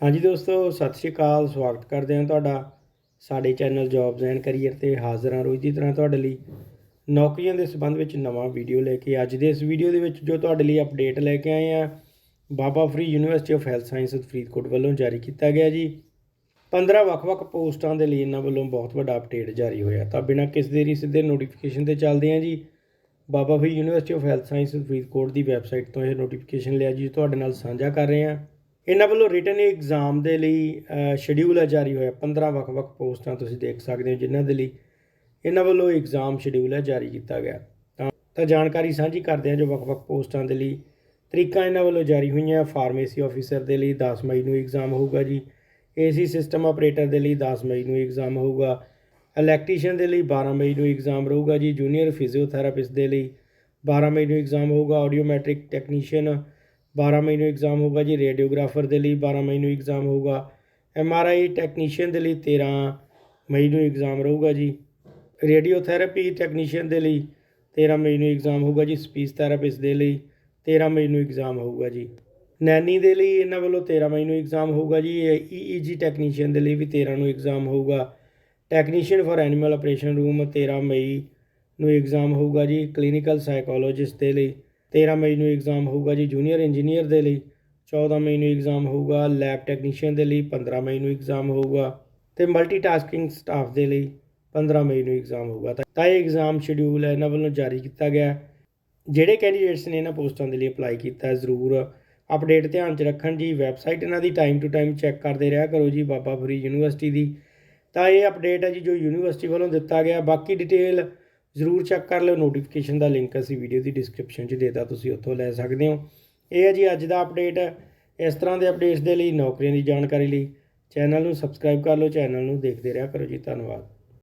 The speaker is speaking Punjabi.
ਹਾਂਜੀ ਦੋਸਤੋ, ਸਤਿ ਸ਼੍ਰੀ ਅਕਾਲ, ਸਵਾਗਤ ਕਰਦੇ ਹਾਂ ਤੁਹਾਡਾ ਸਾਡੇ ਚੈਨਲ ਜੌਬਸ ਐਂਡ ਕੈਰੀਅਰ ਤੇ ਹਾਜ਼ਰ ਹਾਂ ਰੋਜ਼ ਦੀ ਤਰ੍ਹਾਂ ਤੁਹਾਡੇ ਲਈ ਨੌਕਰੀਆਂ ਦੇ ਸੰਬੰਧ ਵਿੱਚ ਨਵਾਂ ਵੀਡੀਓ ਲੈ ਕੇ ਅੱਜ ਦੇ ਇਸ ਵੀਡੀਓ ਦੇ ਵਿੱਚ ਜੋ ਤੁਹਾਡੇ ਲਈ ਅਪਡੇਟ ਲੈ ਕੇ ਆਏ ਆ Baba Farid university of health science Faridkot ਵੱਲੋਂ ਜਾਰੀ ਕੀਤਾ ਗਿਆ ਜੀ। 15 ਵੱਖ-ਵੱਖ ਪੋਸਟਾਂ ਦੇ ਲਈ ਇਹਨਾਂ ਵੱਲੋਂ ਬਹੁਤ ਵੱਡਾ ਅਪਡੇਟ ਜਾਰੀ ਹੋਇਆ। ਤਾਂ ਬਿਨਾਂ ਕਿਸ ਦੇਰੀ ਸਿੱਧੇ ਨੋਟੀਫਿਕੇਸ਼ਨ ਤੇ ਚੱਲਦੇ ਹਾਂ ਜੀ। Baba Farid university of health science Faridkot the website ਤੋਂ ਇਹ ਨੋਟੀਫਿਕੇਸ਼ਨ ਲਿਆ ਜੀ, ਤੁਹਾਡੇ ਨਾਲ ਸਾਂਝਾ ਕਰ ਰਹੇ ਹਾਂ। ਇਹਨਾਂ ਵੱਲੋਂ ਰਿਟਨ ਐਗਜ਼ਾਮ ਦੇ ਲਈ ਸ਼ਡਿਊਲ ਹੈ, ਜਾਰੀ ਹੋਇਆ। 15 ਵੱਖ-ਵੱਖ ਪੋਸਟਾਂ ਤੁਸੀਂ ਦੇਖ ਸਕਦੇ ਹੋ, ਜਿਨ੍ਹਾਂ ਦੇ ਲਈ ਇਹਨਾਂ ਵੱਲੋਂ ਐਗਜ਼ਾਮ ਸ਼ਡਿਊਲ ਹੈ, ਜਾਰੀ ਕੀਤਾ ਗਿਆ। ਤਾਂ ਤਾਂ ਜਾਣਕਾਰੀ ਸਾਂਝੀ ਕਰਦੇ ਹਾਂ ਜੋ ਵੱਖ-ਵੱਖ ਪੋਸਟਾਂ ਦੇ ਲਈ ਤਰੀਕਾਂ ਇਹਨਾਂ ਵੱਲੋਂ ਜਾਰੀ ਹੋਈਆਂ। ਫਾਰਮੇਸੀ ਆਫੀਸਰ ਦੇ ਲਈ 10 ਮਈ ਨੂੰ ਐਗਜ਼ਾਮ ਹੋਊਗਾ ਜੀ। ਏਸੀ ਸਿਸਟਮ ਆਪਰੇਟਰ ਦੇ ਲਈ 10 ਮਈ ਨੂੰ ਐਗਜ਼ਾਮ ਹੋਊਗਾ। ਇਲੈਕਟ੍ਰੀਸ਼ੀਅਨ ਦੇ ਲਈ 12 ਮਈ ਨੂੰ ਐਗਜ਼ਾਮ ਰਹੂਗਾ ਜੀ। ਜੂਨੀਅਰ ਫਿਜ਼ੀਓਥੈਰੇਪਿਸਟ ਦੇ ਲਈ 12 ਮਈ ਨੂੰ ਐਗਜ਼ਾਮ ਹੋਊਗਾ। ਆਡੀਓਮੈਟ੍ਰਿਕ ਟੈਕਨੀਸ਼ੀਅਨ 12 ਮਈ ਨੂੰ ਐਗਜ਼ਾਮ ਹੋਊਗਾ ਜੀ ਰੇਡੀਓਗ੍ਰਾਫਰ ਦੇ ਲਈ 12 ਮਈ ਨੂੰ ਐਗਜ਼ਾਮ ਹੋਊਗਾ ਐੱਮ ਆਰ ਆਈ ਟੈਕਨੀਸ਼ੀਅਨ ਦੇ ਲਈ 13 ਮਈ ਨੂੰ ਐਗਜ਼ਾਮ ਰਹੂਗਾ ਜੀ ਰੇਡੀਓਥੈਰੇਪੀ ਟੈਕਨੀਸ਼ੀਅਨ ਦੇ ਲਈ 13 ਮਈ ਨੂੰ ਐਗਜ਼ਾਮ ਹੋਊਗਾ ਜੀ ਸਪੀਚ ਥੈਰੇਪਿਸਟ ਦੇ ਲਈ 13 ਮਈ ਨੂੰ ਐਗਜ਼ਾਮ ਹੋਊਗਾ ਜੀ, ਨੈਨੀ ਦੇ ਲਈ ਇਹਨਾਂ ਵੱਲੋਂ 13 ਮਈ ਨੂੰ ਐਗਜ਼ਾਮ ਹੋਊਗਾ ਜੀ ਈਈਜੀ ਟੈਕਨੀਸ਼ੀਅਨ ਦੇ ਲਈ ਵੀ 13 ਨੂੰ ਐਗਜ਼ਾਮ ਹੋਊਗਾ technician for animal operation room 13 ਮਈ ਨੂੰ ਐਗਜ਼ਾਮ ਹੋਊਗਾ ਜੀ ਕਲੀਨਿਕਲ ਸਾਈਕੋਲੋਜਿਸਟ ਦੇ ਲਈ 13 ਮਈ ਨੂੰ ਐਗਜ਼ਾਮ ਹੋਊਗਾ ਜੀ ਜੂਨੀਅਰ ਇੰਜੀਨੀਅਰ ਦੇ ਲਈ 14 ਮਈ ਨੂੰ ਐਗਜ਼ਾਮ ਹੋਊਗਾ ਲੈਬ ਟੈਕਨੀਸ਼ੀਅਨ ਦੇ ਲਈ 15 ਮਈ ਨੂੰ ਐਗਜ਼ਾਮ ਹੋਊਗਾ ਤੇ ਮਲਟੀਟਾਸਕਿੰਗ ਸਟਾਫ ਦੇ ਲਈ 15 ਮਈ ਨੂੰ ਐਗਜ਼ਾਮ ਹੋਊਗਾ। ਤਾਂ ਤਾਂ ਇਹ ਐਗਜ਼ਾਮ ਸ਼ਡਿਊਲ ਹੈ ਇਹਨਾਂ ਵੱਲੋਂ ਜਾਰੀ ਕੀਤਾ ਗਿਆ। ਜਿਹੜੇ ਕੈਂਡੀਡੇਟਸ ਨੇ ਇਹਨਾਂ ਪੋਸਟਾਂ ਦੇ ਲਈ ਅਪਲਾਈ ਕੀਤਾ ਜ਼ਰੂਰ ਅਪਡੇਟ ਧਿਆਨ 'ਚ ਰੱਖਣ ਜੀ। ਵੈਬਸਾਈਟ ਇਹਨਾਂ ਦੀ ਟਾਈਮ ਟੂ ਟਾਈਮ ਚੈੱਕ ਕਰਦੇ ਰਿਹਾ ਕਰੋ ਜੀ ਬਾਬਾ ਫਰੀ ਯੂਨੀਵਰਸਿਟੀ ਦੀ। ਤਾਂ ਇਹ ਅਪਡੇਟ ਹੈ ਜੀ ਜੋ ਯੂਨੀਵਰਸਿਟੀ ਵੱਲੋਂ ਦਿੱਤਾ ਗਿਆ। ਬਾਕੀ ਡਿਟੇਲ ਜ਼ਰੂਰ ਚੈੱਕ ਕਰ ਲਿਓ। ਨੋਟੀਫਿਕੇਸ਼ਨ ਦਾ ਲਿੰਕ ਅਸੀਂ ਵੀਡੀਓ ਦੀ ਡਿਸਕ੍ਰਿਪਸ਼ਨ 'ਚ ਦੇਤਾ, ਤੁਸੀਂ ਉੱਥੋਂ ਲੈ ਸਕਦੇ ਹੋ। ਇਹ ਹੈ ਜੀ ਅੱਜ ਦਾ ਅਪਡੇਟ ਇਸ ਤਰ੍ਹਾਂ ਦੇ ਅਪਡੇਟਸ ਦੇ ਲਈ ਨੌਕਰੀਆਂ ਦੀ ਜਾਣਕਾਰੀ ਲਈ ਚੈਨਲ ਨੂੰ ਸਬਸਕ੍ਰਾਈਬ ਕਰ ਲਓ। ਚੈਨਲ ਨੂੰ ਦੇਖਦੇ ਰਿਹਾ ਕਰੋ ਜੀ। ਧੰਨਵਾਦ।